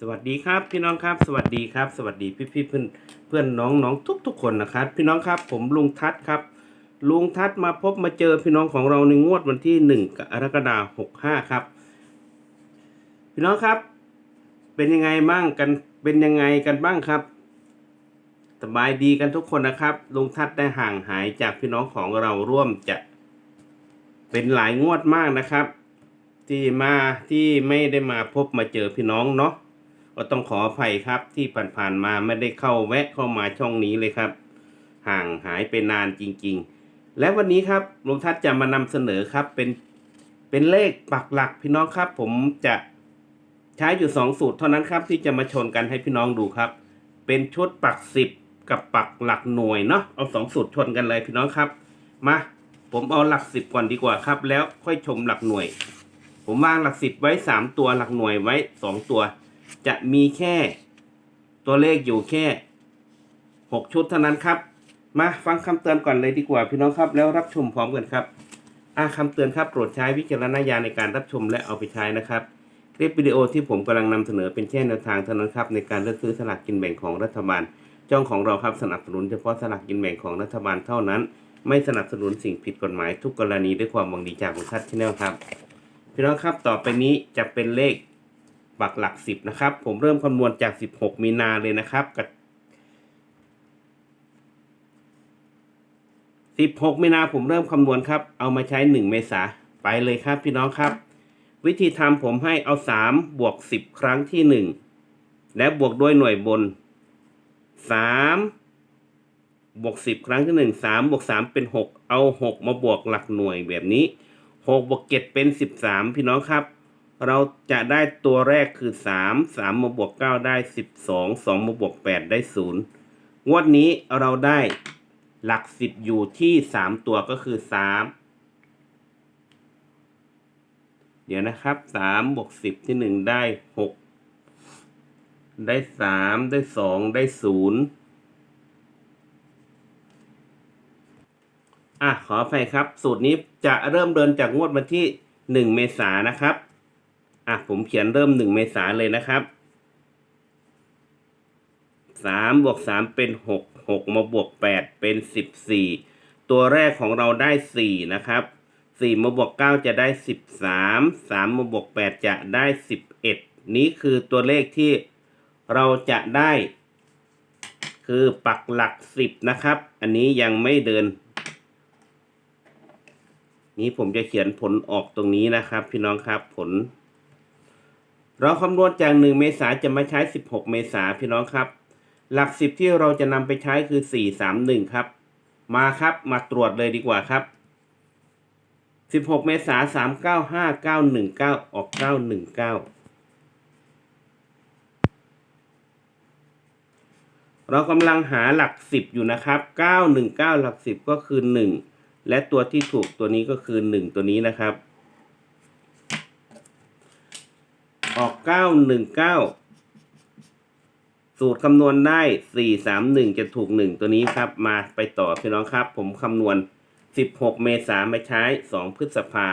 สวัสดีครับพี่น้องครับสวัสดีครับ สวัสดีพี่พี่ๆเพื่อนเพื่อนน้องน้องทุกทุกๆคนนะครับ พี่น้องครับผมลุงทัศครับ ลุงทัศมาพบมาเจอพี่น้องของเราในงวดวันที่หนึ่งกรกฎาคมหกห้าครับ พี่น้องครับ เป็นยังไงบ้างกันเป็นยังไงกันบ้างครับสบายดีกันทุกคนนะครับ ลุงทัศได้ห่างหายจากพี่น้องของเราร่วมจะ เป็นหลายงวดมากนะครับ ที่มาที่ไม่ได้มาพบมาเจอพี่น้องเนาะ ก็ต้องขออภัยครับที่ผ่านๆมาไม่ได้เข้าแวะเข้ามาช่องนี้เลยครับ ห่างหายไปนานจริง ๆ และวันนี้ครับลุงทัศน์จะมานำเสนอครับเป็นเป็นเลขปักหลักพี่น้องครับ ผมจะใช้อยู่สองสูตรเท่านั้นครับ ที่จะมาชนกันให้พี่น้องดูครับ เป็นชุดปักสิบกับปักหลักหน่วยเนาะเอาสองสูตรชนกันเลยพี่น้องครับ มาผมเอาหลักสิบก่อนดีกว่าครับ แล้วค่อยชมหลักหน่วย ผมวางหลักสิบไว้สามตัวหลักหน่วยไว้สองตัว จะมีแค่ตัวเลขอยู่แค่หกชุดเท่านั้นครับ มาฟังคำเตือนก่อนเลยดีกว่าพี่น้องครับ แล้วรับชมพร้อมกันครับอ่าคำเตือนครับโปรดใช้วิจารณญาณในการรับชมและเอาไปใช้นะครับคลิปวิดีโอที่ผมกำลังนำเสนอเป็นแค่แนวทางเท่านั้นครับในการเลือกซื้อสลากกินแบ่งของรัฐบาลจ้องของเราครับสนับสนุนเฉพาะสลากกินแบ่งของรัฐบาลเท่านั้น ไม่สนับสนุนสิ่งผิดกฎหมายทุกกรณีด้วยความหวังดีจากของทัดชแนลครับ พี่น้องครับต่อไปนี้จะเป็นเลข ปักหลักสิบนะครับ ผมเริ่มคำนวณจาก 16 มีนาเลยนะครับกับ16มีนาผมเริ่มคำนวณครับ เอามาใช้ 1 เมษาไปเลยครับพี่น้องครับ วิธีทำผมให้เอา 3 บวก 10 ครั้งที่ 1 และบวกด้วยหน่วยบน 3 บวก 10 ครั้งที่ 1 3 บวก 3 เป็น 6 เอา 6 มาบวกหลักหน่วยแบบนี้หกบวกเจ็ดเป็นสิบสามพี่น้องครับ เราจะได้ตัวแรกคือสามสามมบวกเก้าได้สิบสองสองมาบวกแปดได้ศูนย์งวดนี้เราได้หลักสิบอยู่ที่สามตัวก็คือสามเดี๋ยวนะครับสามบวกสิบที่หนึ่งได้หกได้สามได้สองได้ศูนย์อะ ขออภัยครับ สูตรนี้จะเริ่มเดินจากงวดวันที่หนึ่งเมษายนนะครับ อะผมเขียนเริ่มหนึ่งเมษายนเลยนะครับสามบวกสามเป็นหกหกมาบวกแปดเป็นสิบสี่ตัวแรกของเราได้สี่นะครับสี่มาบวกเก้าจะได้สิบสามสามมาบวกแปดจะได้สิบเอ็ดนี้คือตัวเลขที่เราจะได้ คือปักหลักสิบนะครับ อันนี้ยังไม่เดิน นี้ผมจะเขียนผลออกตรงนี้นะครับ พี่น้องครับผล เราคำนวณจากหนึ่งเมษาจะมาใช้สิบหกเมษาพี่น้องครับ หลักสิบที่เราจะนำไปใช้คือสี่สามหนึ่งครับ มาครับมาตรวจเลยดีกว่าครับสิบหกเมษาสามเก้าห้าเก้าหนึ่งเก้าออกเก้าหนึ่งเก้าเรากำลังหาหลักสิบอยู่นะครับเก้าหนึ่งเก้าหลักสิบก็คือหนึ่งและตัวที่ถูกตัวนี้ก็คือหนึ่งตัวนี้นะครับ ออกเก้าหนึ่งเก้าสูตรคำนวณได้สี่สามหนึ่งจะถูกหนึ่งตัวนี้ครับ มาไปต่อพี่น้องครับ ผมคำนวณสิบหกเมษามาใช้สองพฤษภา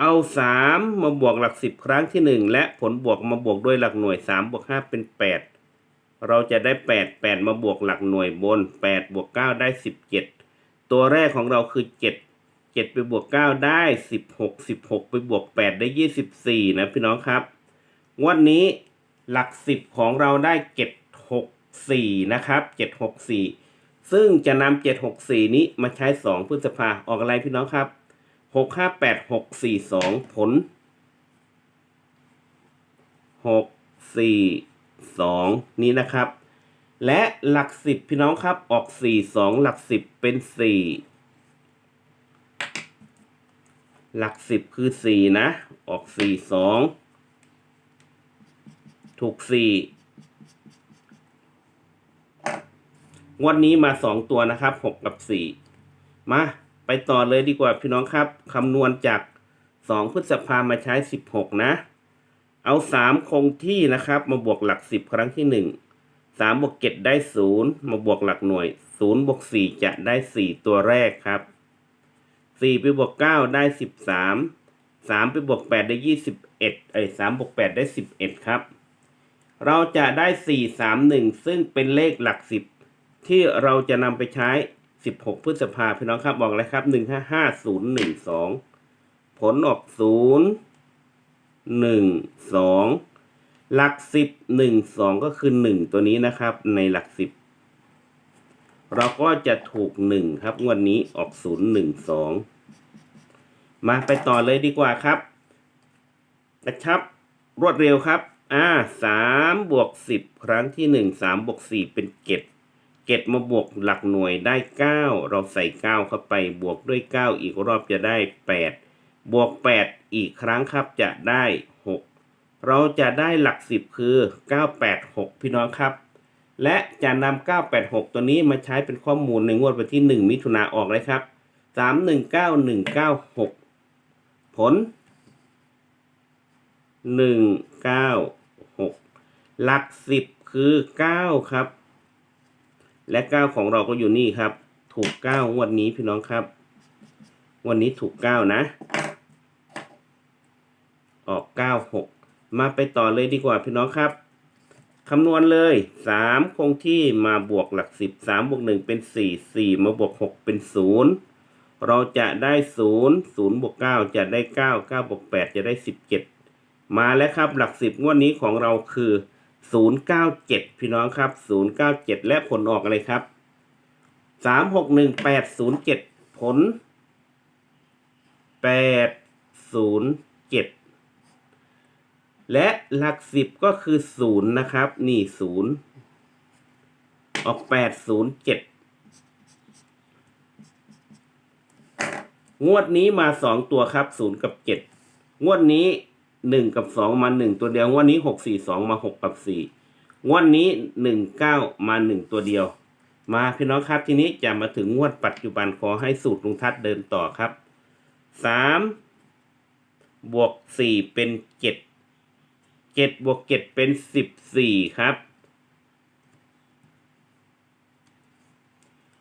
เอาสามมาบวกหลักสิบครั้งที่หนึ่งและผลบวกมาบวกด้วยหลักหน่วยสามบวกห้าเป็นแปดเราจะได้แปดแปดมาบวกหลักหน่วยบนแปดบวกเก้าได้สิบเจ็ดตัวแรกของเราคือเจ็ดเจ็ดไปบวกเก้าได้สิบหกสิบหกไปบวกแปดได้ยี่สิบสี่นะพี่น้องครับ งวดนี้หลักสิบของเราได้เจ็ดหกสี่นะครับเจ็ดหกสี่ซึ่งจะนำเจ็ดหกสี่นี้มาใช้สองพฤษภาออกอะไรพี่น้องครับหกห้าแปดหกสี่สองผลหกสี่สองนี้นะครับ และหลักสิบพี่น้องครับออกสี่สองหลักสิบเป็นสี่หลักสิบคือสี่นะ ออกสี่สอง ถูกสี่งวดนี้มาสองตัวนะครับหกกับสี่มาไปต่อเลยดีกว่าพี่น้องครับคำนวณจากสองพฤษภามาใช้สิบหกนะ เอาสามคงที่นะครับ มาบวกหลักสิบครั้งที่หนึ่งสามบวกเจ็ดได้ศูนย์มาบวกหลักหน่วยศูนย์บวกสี่จะได้สี่ตัวแรกครับสี่ไปบวกเก้าได้สิบสามสามไปบวกแปดได้ยี่สิบเอ็ดไอ้สามบวกแปดได้สิบเอ็ดครับ เราจะได้สี่สามหนึ่งซึ่งเป็นเลขหลักสิบที่เราจะนำไปใช้สิบหกพฤษภาพี่น้องครับบอกเลยครับหนึ่งห้าศูนย์หนึ่งสองผลออกศูนย์หนึ่งสองหลักสิบหนึ่งสองก็คือหนึ่งตัวนี้นะครับ ในหลักสิบเราก็จะถูกหนึ่งครับงวดนี้ออกศูนย์หนึ่งสองมาไปต่อเลยดีกว่าครับกระชับ รวดเร็วครับ อ่าสามบวกสิบครั้งที่หนึ่งสามบวกสี่เป็นเกตเกตมาบวกหลักหน่วยได้เก้าเราใส่เก้าเข้าไปบวกด้วยเก้าอีกรอบจะได้แปดบวกแปดอีกครั้งครับจะได้หกเราจะได้หลักสิบคือเก้าแปดหกพี่น้องครับ และจะนำเก้าแปดหกตัวนี้มาใช้เป็นข้อมูลในงวดวันที่หนึ่งมิถุนาออกเลยครับสามหนึ่งเก้าหนึ่งเก้าหกผลหนึ่งเก้า หกหลักสิบคือเก้าครับ และเก้าของเราก็อยู่นี่ครับ ถูกเก้าวันนี้พี่น้องครับ วันนี้ถูกเก้านะ ออกเก้าหกมาไปต่อเลยดีกว่าพี่น้องครับคำนวณเลยสามคงที่มาบวกหลักสิบสามบวกหนึ่งเป็นสี่สี่มาบวกหกเป็นศูนย์เราจะได้ศูนย์ศูนย์บวกเก้าจะได้เก้าเก้าบวกแปดจะได้สิบเจ็ด มาแล้วครับหลักสิบงวดนี้ของเราคือ 097 พี่น้องครับ 097 และผลออกอะไรครับ 361807 ผล 807 และหลักสิบก็คือ 0 นะครับ นี่ 0 ออก 807งวดนี้มา2ตัวครับ0กับ7งวดนี้ หนึ่งกับสองมาหนึ่งตัวเดียวงวดนี้หกสี่สองมาหกกับสี่งวดนี้หนึ่งเก้ามาหนึ่งตัวเดียว มาพี่น้องครับทีนี้จะมาถึงงวดปัจจุบันขอให้สูตรลุงทัศน์เดินต่อครับสามบวกสี่เป็นเจ็ดเจ็ดบวกเจ็ดเป็นสิบสี่ครับ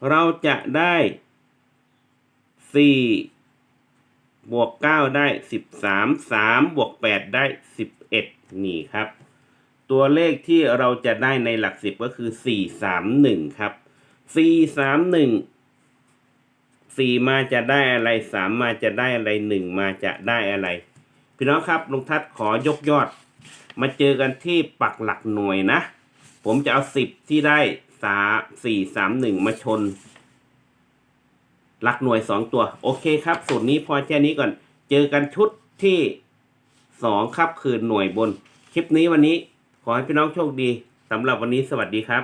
เราจะได้สี่ บวกเก้าได้สิบสามสามบวกแปดได้สิบเอ็ดนี่ครับ ตัวเลขที่เราจะได้ในหลักสิบก็คือสี่สามหนึ่งครับสี่สามหนึ่งสี่มาจะได้อะไรสามมาจะได้อะไรหนึ่งมาจะได้อะไร พี่น้องครับลุงทัศน์ขอยกยอด มาเจอกันที่ปักหลักหน่วยนะ ผมจะเอาสิบที่ได้สาสี่สามหนึ่งมาชน หลักหน่วยสองตัว โอเคครับ สูตรนี้พอแค่นี้ก่อน เจอกันชุดที่สองครับคือหน่วยบน คลิปนี้วันนี้ขอให้พี่น้องโชคดีสำหรับวันนี้สวัสดีครับ